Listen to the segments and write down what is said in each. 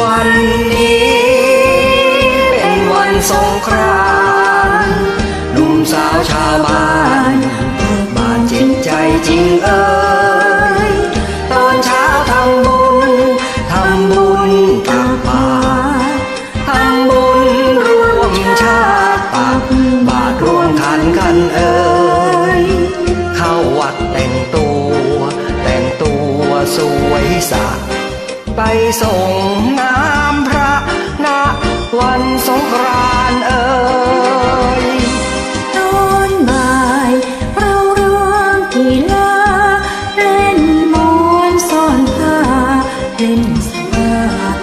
วันนี้ เป็นวันสงคราน ไปส่งน้ำพระณวันสงกรานเอ่ยตอนบ่ายเราร่วมกีฬาเล่นมวนซ่อนผ้าเล่นสนา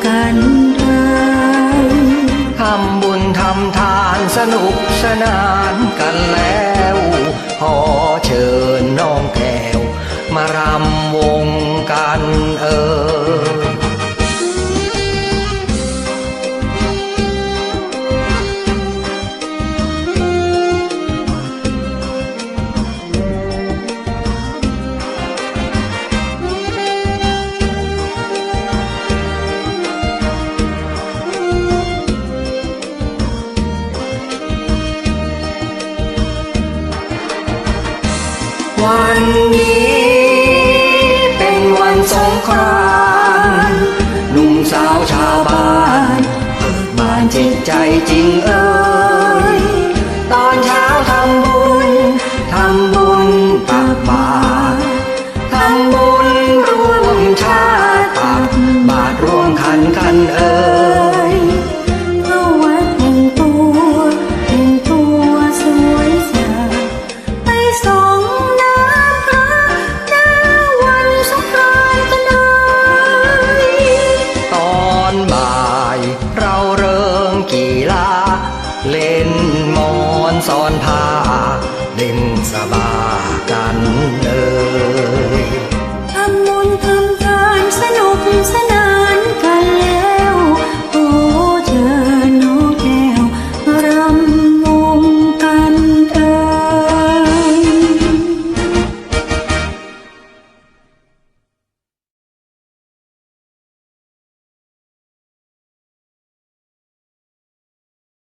กันได้ทำบุญทำทานสนุกสนานกันแล้ว ใจจริงเออ เล่นมอนซ้อนผ้าเล่นสบากันเออ